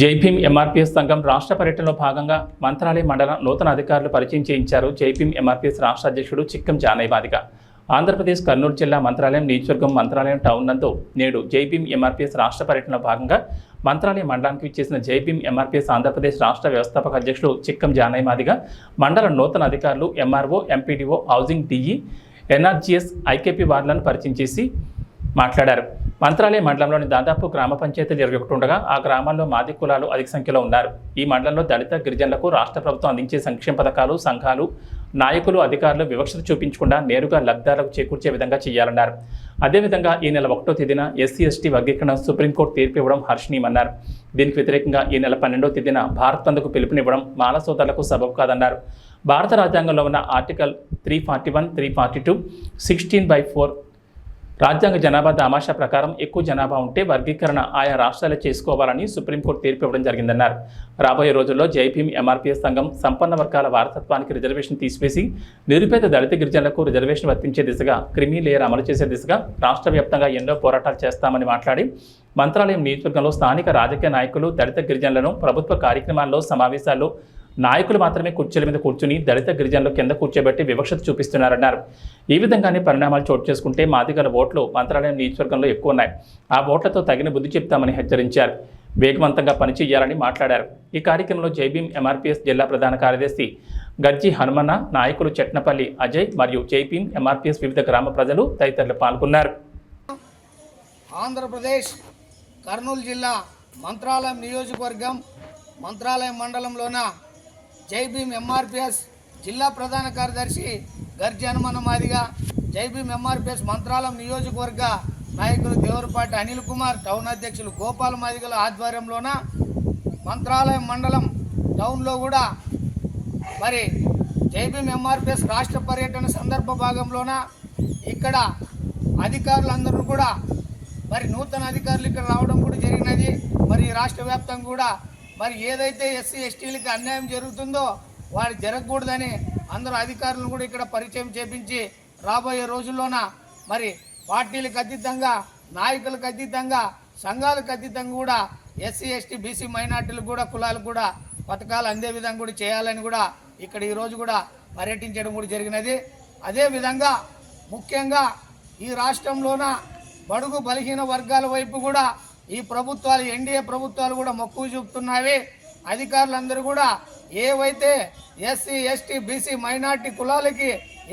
Jai Bhim MRPS సంఘం రాష్ట్ర పర్యటనలో భాగంగా మంత్రాలయ మండలం నూతన అధికారులు పరిచయం చేయించారు. జైభీం ఎంఆర్పీఎస్ రాష్ట్ర అధ్యక్షుడు చిక్కం జానయ్య ఆంధ్రప్రదేశ్ కర్నూలు జిల్లా మంత్రాలయం నియోజకవర్గం మంత్రాలయం టౌన్ నందు నేడు జైభీం ఎంఆర్పీఎస్ రాష్ట్ర పర్యటనలో భాగంగా మంత్రాలయ మండలానికి ఇచ్చేసిన జైభీం ఎంఆర్పీఎస్ ఆంధ్రప్రదేశ్ రాష్ట్ర వ్యవస్థాపక అధ్యక్షుడు చిక్కం జానయ్య మాదిగ మండల నూతన అధికారులు MRO MPDO housing DE NRGS IKP వార్డులను పరిచయం చేసి మాట్లాడారు. మంత్రాలయ మండలంలోని దాదాపు గ్రామ పంచాయతీలు ఇరవై ఒకటి ఉండగా ఆ గ్రామాల్లో మాది కులాలు అధిక సంఖ్యలో ఉన్నారు. ఈ మండలంలో దళిత గిరిజనులకు రాష్ట్ర ప్రభుత్వం అందించే సంక్షేమ పథకాలు సంఘాలు నాయకులు అధికారులు వివక్షత చూపించకుండా నేరుగా లబ్ధాలకు చేకూర్చే విధంగా చేయాలన్నారు. అదేవిధంగా ఈ నెల ఒకటో తేదీన ఎస్సీ ఎస్టీ వర్గీకరణ సుప్రీంకోర్టు తీర్పు ఇవ్వడం హర్షణీయమన్నారు. దీనికి వ్యతిరేకంగా ఈ నెల పన్నెండో తేదీన భారత్ బంద్కు పిలుపునివ్వడం మాల సోదరులకు సబబు కాదన్నారు. భారత రాజ్యాంగంలో ఉన్న article three forty one three forty two sixteen by four రాజ్యాంగ జనాభా దామాషా ప్రకారం ఎక్కువ జనాభా ఉంటే వర్గీకరణ ఆయా రాష్ట్రాలు చేసుకోవాలని సుప్రీంకోర్టు తీర్పు ఇవ్వడం జరిగిందన్నారు. రాబోయే రోజుల్లో జైభీం ఎంఆర్పీఎస్ సంఘం సంపన్న వర్గాల వారసత్వానికి రిజర్వేషన్ తీసివేసి నిరుపేద దళిత గిరిజనులకు రిజర్వేషన్ వర్తించే దిశగా క్రిమి లేయర్ అమలు చేసే దిశగా రాష్ట్ర వ్యాప్తంగా ఎన్నో పోరాటాలు చేస్తామని మాట్లాడి మంత్రాలయం నియోజకవర్గంలో స్థానిక రాజకీయ నాయకులు దళిత గిరిజనులను ప్రభుత్వ కార్యక్రమాల్లో సమావేశాల్లో నాయకులు మాత్రమే కుర్చీల మీద కూర్చుని దళిత గిరిజనులు కింద కూర్చోబెట్టి వివక్షత చూపిస్తున్నారన్నారు. ఈ విధంగానే పరిణామాలు చోటు చేసుకుంటే మాదిగల ఓట్లు మంత్రాలయం నియోజకవర్గంలో ఎక్కువ ఉన్నాయి. ఆ ఓట్లతో తగిన బుద్ధి చెప్తామని హెచ్చరించారు. వేగవంతంగా పనిచేయాలని మాట్లాడారు. ఈ కార్యక్రమంలో జైభీం ఎంఆర్పీఎస్ జిల్లా ప్రధాన కార్యదర్శి గజ్జి హనుమన్న నాయకులు చెట్నపల్లి అజయ్ మరియు జైభీం ఎంఆర్పీఎస్ వివిధ గ్రామ ప్రజలు తదితరులు పాల్గొన్నారు. ఆంధ్రప్రదేశ్ కర్నూలు జిల్లా మంత్రాలయం నియోజకవర్గం మంత్రాలయం మండలంలోన జైభీమ్ ఎంఆర్పిఎస్ జిల్లా ప్రధాన కార్యదర్శి గర్జి హనుమన్న మాదిగా జైభీం ఎంఆర్పిఎస్ మంత్రాలయం నియోజకవర్గ నాయకులు దేవరపాటి అనిల్ కుమార్ టౌన్ అధ్యక్షులు గోపాల మాదిగల ఆధ్వర్యంలోన మంత్రాలయం మండలం టౌన్లో కూడా మరి జైభీమ్ ఎంఆర్పిఎస్ రాష్ట్ర పర్యటన సందర్భ భాగంలోన ఇక్కడ అధికారులందరూ కూడా మరి నూతన అధికారులు ఇక్కడ రావడం కూడా జరిగినది. మరి రాష్ట్ర వ్యాప్తంగా కూడా మరి ఏదైతే ఎస్సీ ఎస్టీలకి అన్యాయం జరుగుతుందో వారు జరగకూడదని అందరూ అధికారులను కూడా ఇక్కడ పరిచయం చేపించి రాబోయే రోజుల్లోన మరి పార్టీలకు అతీతంగా నాయకులకు అతీతంగా సంఘాలకు అతీతంగా కూడా ఎస్సీ ఎస్టీ బీసీ మైనార్టీలకు కూడా కులాలకు కూడా పథకాలు అందే విధంగా కూడా చేయాలని కూడా ఇక్కడ ఈరోజు కూడా పర్యటించడం కూడా జరిగినది. అదేవిధంగా ముఖ్యంగా ఈ రాష్ట్రంలోన బడుగు బలహీన వర్గాల వైపు కూడా ఈ ప్రభుత్వాలు ఎన్డీఏ ప్రభుత్వాలు కూడా మక్కువ చూపుతున్నాయి. అధికారులందరూ కూడా ఏవైతే ఎస్సీ ఎస్టీ బీసీ మైనార్టీ కులాలకి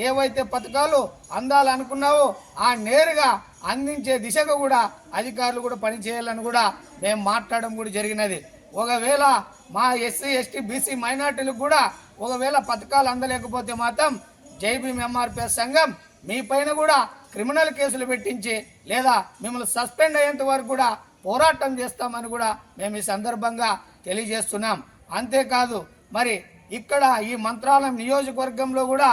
ఏవైతే పథకాలు అందాలనుకున్నావో ఆ నేరుగా అందించే దిశగా కూడా అధికారులు కూడా పనిచేయాలని కూడా మేము మాట్లాడడం కూడా జరిగినది. ఒకవేళ మా ఎస్సీ ఎస్టీ బీసీ మైనార్టీలకు కూడా ఒకవేళ పథకాలు అందలేకపోతే మాత్రం జైబీం ఎంఆర్పిఎస్ సంఘం మీ పైన కూడా క్రిమినల్ కేసులు పెట్టించి లేదా మిమ్మల్ని సస్పెండ్ అయ్యేంత వరకు కూడా పోరాటం చేస్తామని కూడా మేము ఈ సందర్భంగా తెలియజేస్తున్నాం. అంతేకాదు మరి ఇక్కడ ఈ మంత్రాలయం నియోజకవర్గంలో కూడా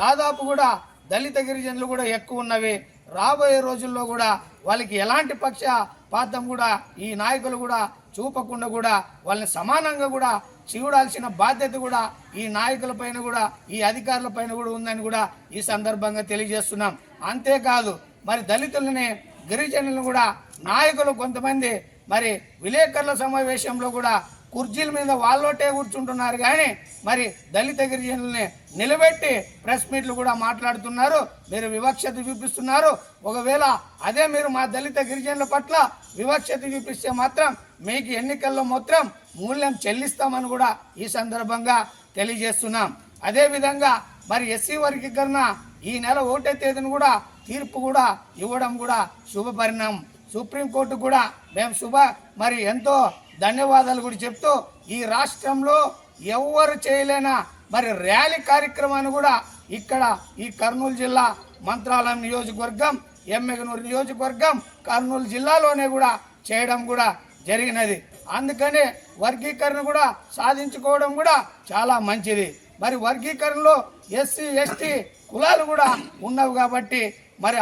దాదాపు కూడా దళిత గిరిజనులు కూడా ఎక్కువ ఉన్నవి. రాబోయే రోజుల్లో కూడా వాళ్ళకి ఎలాంటి పక్షపాతం కూడా ఈ నాయకులు కూడా చూపకుండా కూడా వాళ్ళని సమానంగా కూడా చూడాల్సిన బాధ్యత కూడా ఈ నాయకుల పైన కూడా ఈ అధికారుల పైన కూడా ఉందని కూడా ఈ సందర్భంగా తెలియజేస్తున్నాం. అంతేకాదు మరి దళితులని గిరిజనులను కూడా నాయకులు కొంతమంది మరి విలేకరుల సమావేశంలో కూడా కుర్చీల మీద వాళ్ళోటే కూర్చుంటున్నారు కానీ మరి దళిత గిరిజనుల్ని నిలబెట్టి ప్రెస్ మీట్లు కూడా మాట్లాడుతున్నారు. మీరు వివక్షత చూపిస్తున్నారు. ఒకవేళ అదే మీరు మా దళిత గిరిజనుల పట్ల వివక్షత చూపిస్తే మాత్రం మీకు ఎన్నికల్లో మాత్రం మూల్యం చెల్లిస్తామని కూడా ఈ సందర్భంగా తెలియజేస్తున్నాం. అదేవిధంగా మరి ఎస్సీ వర్గీకరణ ఈ నెల ఒకటో తేదీని కూడా తీర్పు కూడా ఇవ్వడం కూడా శుభ పరిణామం. సుప్రీంకోర్టు కూడా మేము శుభ మరి ఎంతో ధన్యవాదాలు కూడా చెప్తూ ఈ రాష్ట్రంలో ఎవరు చేయలేన మరి ర్యాలీ కార్యక్రమాన్ని కూడా ఇక్కడ ఈ కర్నూలు జిల్లా మంత్రాలయం నియోజకవర్గం ఎమ్మెగనూరు నియోజకవర్గం కర్నూలు జిల్లాలోనే కూడా చేయడం కూడా జరిగినది. అందుకనే వర్గీకరణ కూడా సాధించుకోవడం కూడా చాలా మంచిది. మరి వర్గీకరణలో ఎస్సీ ఎస్టీ కులాలు కూడా ఉన్నవి కాబట్టి మరి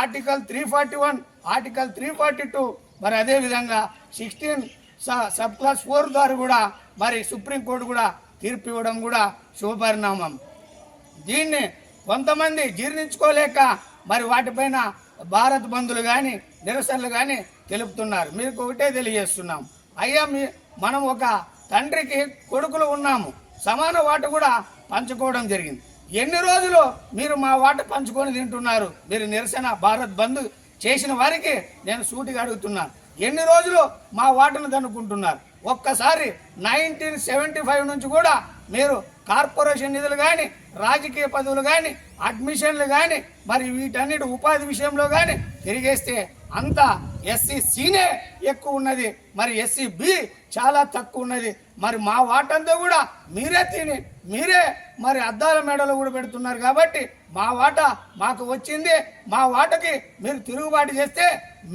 article three forty one article three forty two మరి అదేవిధంగా సిక్స్టీన్ సబ్ క్లాస్ ఫోర్ ద్వారా కూడా మరి సుప్రీంకోర్టు కూడా తీర్పు ఇవ్వడం కూడా శుభపరిణామం. దీన్ని కొంతమంది జీర్ణించుకోలేక మరి వాటిపైన భారత్ బంధులు కానీ నిరసనలు కానీ తెలుపుతున్నారు. మీకు ఒకటే తెలియజేస్తున్నాం. అయ్యా మీ మనం ఒక తండ్రికి కొడుకులు ఉన్నాము. సమాన వాట కూడా పంచుకోవడం జరిగింది. ఎన్ని రోజులు మీరు మా వాట పంచుకొని తింటున్నారు? మీరు నిరసన భారత్ బంద్ చేసిన వారికి నేను సూటిగా అడుగుతున్నాను ఎన్ని రోజులు మా వాటను దన్నుకుంటున్నారు ఒక్కసారి నైన్టీన్ సెవెంటీ ఫైవ్ నుంచి కూడా మీరు కార్పొరేషన్ నిధులు కానీ రాజకీయ పదవులు కానీ అడ్మిషన్లు కానీ మరి వీటన్నిటి ఉపాధి విషయంలో కానీ తిరిగేస్తే అంతా ఎస్సీ సీనే ఎక్కువ ఉన్నది. మరి ఎస్సీ బి చాలా తక్కువ ఉన్నది. మరి మా వాటంతా కూడా మీరే తిని మీరే మరి అద్దాల మేడలో కూడా పెడుతున్నారు కాబట్టి మా వాట మాకు వచ్చింది. మా వాటకి మీరు తిరుగుబాటు చేస్తే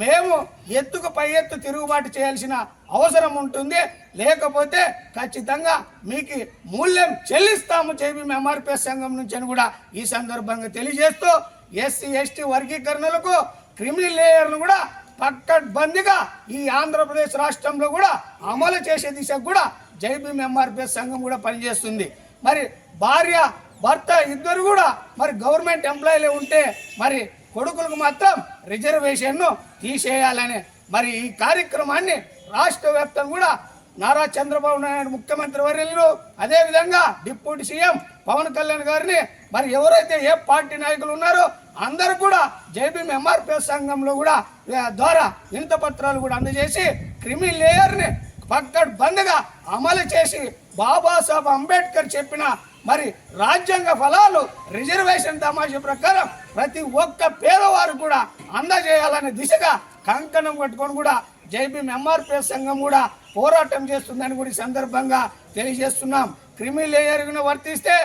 మేము ఎత్తుకు పై ఎత్తు తిరుగుబాటు చేయాల్సిన అవసరం ఉంటుంది. లేకపోతే ఖచ్చితంగా మీకు మూల్యం చెల్లిస్తాము చేపి ఎంఆర్పిఎస్ సంఘం నుంచి అని కూడా ఈ సందర్భంగా తెలియజేస్తూ ఎస్సీ ఎస్టీ వర్గీకరణలకు క్రిమినల్ లేయర్ను కూడా పక్కడ్బందీగా ఈ ఆంధ్రప్రదేశ్ రాష్ట్రంలో కూడా అమలు చేసే దిశకు కూడా జైబీఎం ఎంఆర్పిఎస్ సంఘం కూడా పనిచేస్తుంది. మరి భార్య భర్త ఇద్దరు కూడా మరి గవర్నమెంట్ ఎంప్లాయీలే ఉంటే మరి కొడుకులకు మాత్రం రిజర్వేషన్ను తీసేయాలని మరి ఈ కార్యక్రమాన్ని రాష్ట్ర వ్యాప్తంగా కూడా నారా చంద్రబాబు నాయుడు ముఖ్యమంత్రి వర్యులు. అదేవిధంగా డిప్యూటీ సీఎం పవన్ కళ్యాణ్ గారిని మరి ఎవరైతే ఏ పార్టీ నాయకులు ఉన్నారో అందరూ కూడా జేబీ ఎంఆర్పిఎస్ సంఘంలో కూడా ద్వారా వినత పత్రాలు కూడా అందజేసి క్రిమి లేయర్ని పక్కడ్ బంద్గా అమలు చేసి బాబాసాహెబ్ అంబేద్కర్ చెప్పిన మరి రాజ్యాంగ ఫలాలు రిజర్వేషన్ తమాషా ప్రకారం ప్రతి ఒక్క పేదవారు కూడా అందజేయాలనే దిశగా కంకణం కట్టుకొని కూడా జైబీఎం ఎంఆర్పిఎస్ సంఘం కూడా పోరాటం చేస్తుందని కూడా ఈ సందర్భంగా తెలియజేస్తున్నాం. క్రిమి లేయర్ను వర్తిస్తే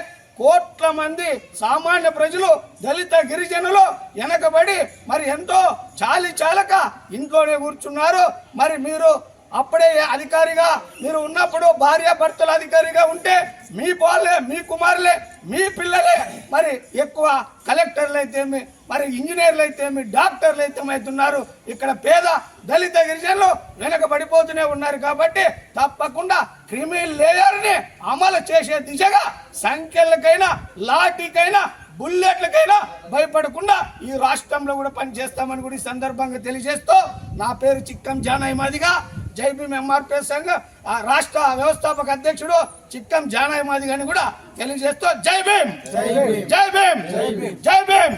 కోట్ల మంది సామాన్య ప్రజలు దళిత గిరిజనులు వెనకబడి మరి ఎంతో చాలి చాలక ఇంట్లోనే కూర్చున్నారు. మరి మీరు అప్పుడే అధికారిగా మీరు ఉన్నప్పుడు భార్య భర్తల అధికారిగా ఉంటే మీ వాళ్ళే మీ కుమారులే మీ పిల్లలే. మరి ఎక్కువ కలెక్టర్లు అయితేమి మరి ఇంజనీర్లు అయితేమి డాక్టర్లు అయితే ఇక్కడ పేద దళిత గిరిజనులు వెనకబడిపోతూనే ఉన్నారు కాబట్టి తప్పకుండా క్రిమి లేయర్ని అమలు చేసే దిశగా సంఖ్యలకైనా లాఠీకైనా బుల్లెట్లకైనా భయపడకుండా ఈ రాష్ట్రంలో కూడా పనిచేస్తామని కూడా ఈ సందర్భంగా తెలియజేస్తూ నా పేరు చిక్కం జానయ్య మాదిగా. జైబీఎం ఎంఆర్పిఎస్ సంఘ ఆ రాష్ట్ర వ్యవస్థాపక అధ్యక్షుడు చిక్కం జానాయి మాదిగని కూడా తెలియజేస్తూ జై భీమ్! జై భీమ్! జై భీమ్!